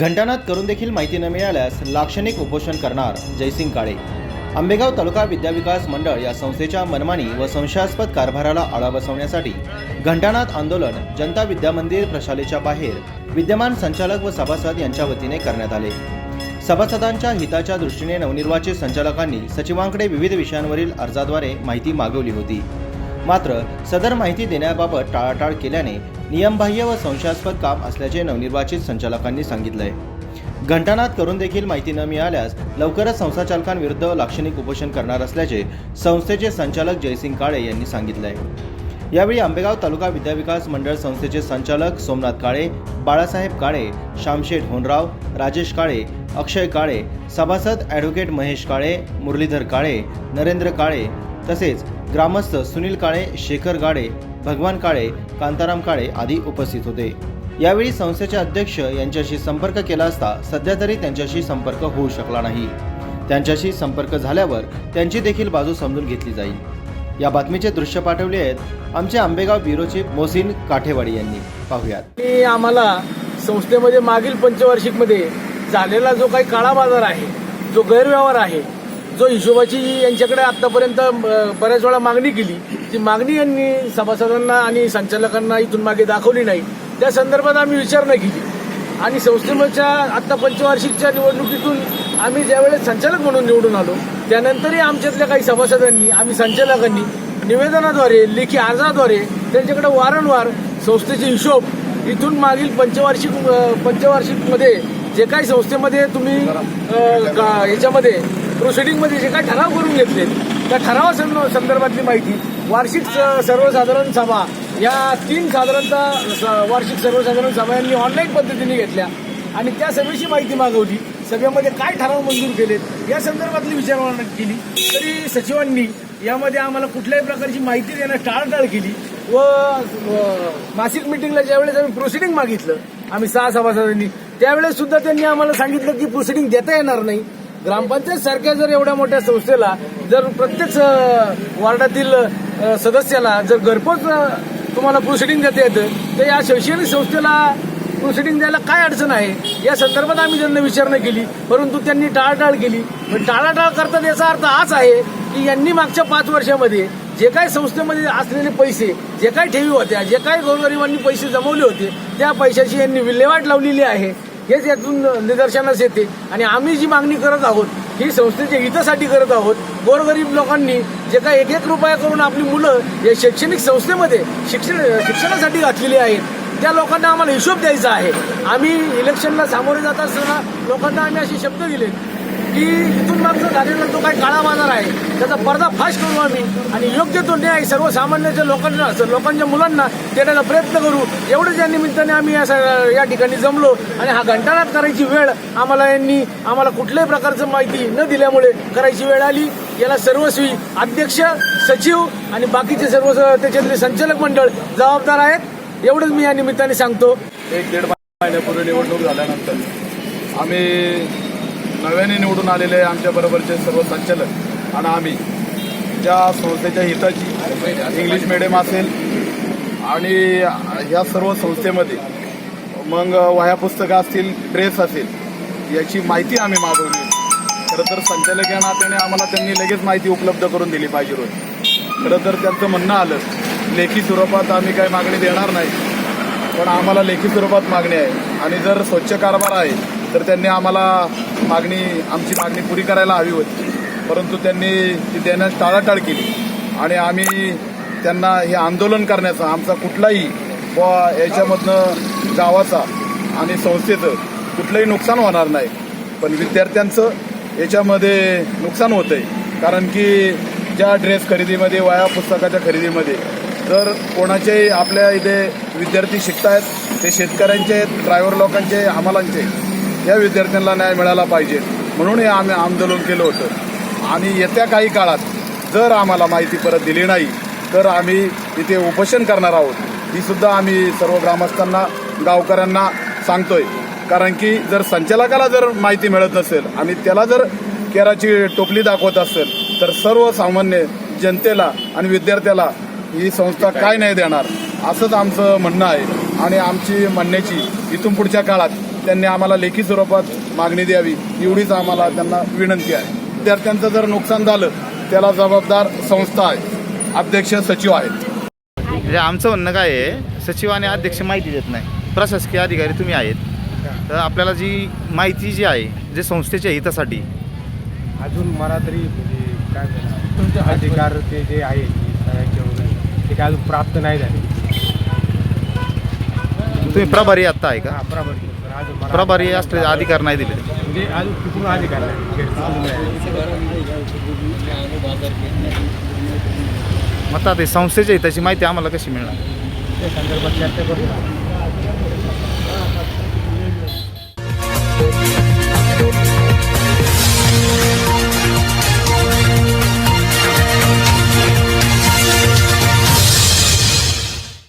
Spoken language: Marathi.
घंटानाद करून देखील माहिती न मिळाल्यास लाक्षणिक उपोषण करणार जयसिंग काळे. आंबेगाव तालुका विद्याविकास मंडळ या संस्थेच्या मनमानी व संशयास्पद कारभाराला आळा बसवण्यासाठी घंटानाद आंदोलन जनता विद्यामंदिर प्रशालेच्या बाहेर विद्यमान संचालक व सभासद यांच्या वतीने करण्यात आले. सभासदांच्या हिताच्या दृष्टीने नवनिर्वाचित संचालकांनी सचिवांकडे विविध विषयांवरील अर्जाद्वारे माहिती मागवली होती. मात्र सदर माहिती देण्याबाबत टाळाटाळ केल्याने नियमबाह्य व संशयास्पद काम असल्याचे नवनिर्वाचित संचालकांनी सांगितलंय. घंटानाद करून देखील माहिती न मिळाल्यास लवकरच संस्थाचालकांविरुद्ध लाक्षणिक उपोषण करणार असल्याचे संस्थेचे संचालक जयसिंग काळे यांनी सांगितलंय. यावेळी आंबेगाव तालुका विद्याविकास मंडळ संस्थेचे संचालक सोमनाथ काळे बाळासाहेब काळे श्यामशेठ होनराव राजेश काळे अक्षय काळे सभासद ॲडव्होकेट महेश काळे मुरलीधर काळे नरेंद्र काळे तसेच ग्रामस्थ सुनील काळे शेखर गाडे भगवान काळे कांताराम काळे आदी उपस्थित होते. यावेळी संस्थेचे अध्यक्ष यांच्याशी संपर्क केला असता सध्या तरी त्यांच्याशी संपर्क होऊ शकला नाही. त्यांच्याशी संपर्क झाल्यावर त्यांची देखील बाजू समजून घेतली जाईल. या बातमीचे दृश्य पाठवले आहेत आमचे आंबेगाव ब्युरोचे मोसिन मोहसिन काठेवाडी यांनी. पाहूयात. आम्हाला संस्थेमध्ये मागील पंचवार्षिकमध्ये झालेला जो काही काळा बाजार आहे जो गैरव्यवहार आहे जो हिशोबाची यांच्याकडे आतापर्यंत बऱ्याच वेळा मागणी केली. ती मागणी यांनी सभासदांना आणि संचालकांना इथून मागे दाखवली नाही. त्या संदर्भात आम्ही विचारणा केली. आणि संस्थेच्या आता पंचवार्षिकच्या निवडणुकीतून आम्ही ज्यावेळेस संचालक म्हणून निवडून आलो त्यानंतरही आमच्यातल्या काही सभासदांनी आम्ही संचालकांनी निवेदनाद्वारे लेखी अर्जाद्वारे त्यांच्याकडे वारंवार संस्थेचे हिशोब इथून मागील पंचवार्षिक पंचवार्षिकमध्ये जे काही संस्थेमध्ये तुम्ही याच्यामध्ये प्रोसिडिंगमध्ये जे काही ठराव करून घेतले त्या ठरावा संदर्भातली माहिती वार्षिक स- सर्वसाधारण सभा या तीन साधारणतः स- वार्षिक सर्वसाधारण सभा यांनी ऑनलाईन पद्धतीने घेतल्या. आणि त्या सभेची माहिती मागवली. सभेमध्ये काय ठराव मंजूर केलेत या संदर्भातली विचारणा केली. तरी सचिवांनी यामध्ये आम्हाला कुठल्याही प्रकारची माहिती देण्यास टाळाटाळ केली व व मासिक मिटिंगला ज्यावेळेस आम्ही प्रोसिडिंग मागितलं आम्ही सहा सभासदांनी त्यावेळेस सुद्धा त्यांनी आम्हाला सांगितलं की प्रोसिडिंग देता येणार नाही. ग्रामपंचायत सारख्या जर एवढ्या मोठ्या संस्थेला जर प्रत्येक वार्डातील सदस्याला जर घरपोच तुम्हाला प्रोसिडिंग देता येतं तर या शैक्षणिक संस्थेला प्रोसिडिंग द्यायला काय अडचण आहे? या संदर्भात आम्ही त्यांना विचारणा केली परंतु त्यांनी टाळाटाळ केली. पण टाळाटाळ करतात याचा अर्थ हाच आहे की यांनी मागच्या पाच वर्षामध्ये जे काही संस्थेमध्ये असलेले पैसे जे काही ठेवी होत्या जे काही गोरगरिबांनी पैसे जमवले होते त्या पैशाची यांनी विल्हेवाट लावलेली आहे. हेच यातून निदर्शनास येते. आणि आम्ही जी मागणी करत आहोत ही संस्थेच्या हितासाठी करत आहोत. गोरगरीब लोकांनी जे काही एक एक रुपया करून आपली मुलं या शैक्षणिक संस्थेमध्ये शिक्षण शिक्षणासाठी घातलेली आहेत त्या लोकांना आम्हाला हिशोब द्यायचा आहे. आम्ही इलेक्शनला सामोरे जात असताना लोकांना आम्ही असे शब्द दिले की इथून आमचं झालेला जो काही काळा बाजार आहे. त्याचा पडदा फास्ट करू आम्ही. आणि योग्य तो न्याय सर्वसामान्याच्या लोकांना लोकांच्या मुलांना देण्याचा प्रयत्न करू एवढंच या निमित्ताने आम्ही या स- या ठिकाणी जमलो. आणि हा घंटानाद करायची वेळ आम्हाला यांनी आम्हाला कुठल्याही प्रकारचं माहिती न दिल्यामुळे करायची वेळ आली. याला सर्वस्वी अध्यक्ष सचिव आणि बाकीचे सर्व त्याच्यातले संचालक मंडळ जबाबदार आहेत. एवढंच मी या निमित्ताने सांगतो. एक दीड महिन्यापूर्वी निवडणूक झाल्यानंतर आम्ही नव्याने निवडून आलेले आमच्या बरोबरचे सर्व संचालक आणि आम्ही. ज्या संस्थेच्या हिताची इंग्लिश मिडियम असेल आणि ह्या सर्व संस्थेमध्ये मग वह्या पुस्तकं असतील ड्रेस असेल याची माहिती आम्ही मागवली. खरं तर संचालक या नात्याने आम्हाला त्यांनी लगेच माहिती उपलब्ध करून दिली पाहिजे रोज खरं तर त्यांचं म्हणणं आलं लेखी स्वरूपात आम्ही काही मागणी देणार नाही पण आम्हाला लेखी स्वरूपात मागणी आहे. आणि जर स्वच्छ कारभार आहे तर त्यांनी आम्हाला मागणी आमची मागणी पुरी करायला हवी होती. परंतु त्यांनी ती देण्यास टाळाटाळ केली. आणि आम्ही त्यांना हे आंदोलन करण्याचा आमचा कुठलाही व याच्यामधनं गावाचा आणि संस्थेचं कुठलंही नुकसान होणार नाही. पण विद्यार्थ्यांचं याच्यामध्ये नुकसान होतंय. कारण की ज्या ड्रेस खरेदीमध्ये वया पुस्तकाच्या खरेदीमध्ये जर कोणाचे आपल्या इथे विद्यार्थी शिकतायत ते शेतकऱ्यांचे आहेत ड्रायव्हर लोकांचे हमालांचे या विद्यार्थ्यांना न्याय मिळाला पाहिजे. म्हणून हे आम्ही आंदोलन केलं होतं. आणि येत्या काही काळात जर आम्हाला माहिती परत दिली नाही तर आम्ही इथे उपोषण करणार आहोत. ही सुद्धा आम्ही सर्व ग्रामस्थांना गावकऱ्यांना सांगतोय. कारण की जर संचालकाला जर माहिती मिळत नसेल आणि त्याला जर केराची टोपली दाखवत असेल तर सर्वसामान्य जनतेला आणि विद्यार्थ्याला ही संस्था काय नाही देणार? असंच आमचं म्हणणं आहे. आणि आमची म्हणण्याची इथून पुढच्या काळात त्यांनी आम्हाला लेखी स्वरूपात मागणी द्यावी एवढीच आम्हाला त्यांना विनंती आहे. विद्यार्थ्यांचं जर नुकसान झालं त्याला जबाबदार संस्था आहे अध्यक्ष सचिव आहेत. म्हणजे आमचं म्हणणं काय आहे सचिव आणि अध्यक्ष माहिती देत नाही. प्रशासकीय अधिकारी तुम्ही आहेत. तर आपल्याला जी माहिती जी आहे जे संस्थेच्या हितासाठी. अजून मला तरी म्हणजे काय म्हणतात, अधिकार ते जे आहे ते काय अजून प्राप्त नाही झाले. तुम्ही प्रभारी आत्ता आहे का? हा प्रभारी. प्रभारी असले अधिकार नाही दिले. म्हणजे कुठून अधिकार. मग आता ते संस्थेच्या हिताची माहिती आम्हाला कशी मिळणार? त्या संदर्भात चर्चा करू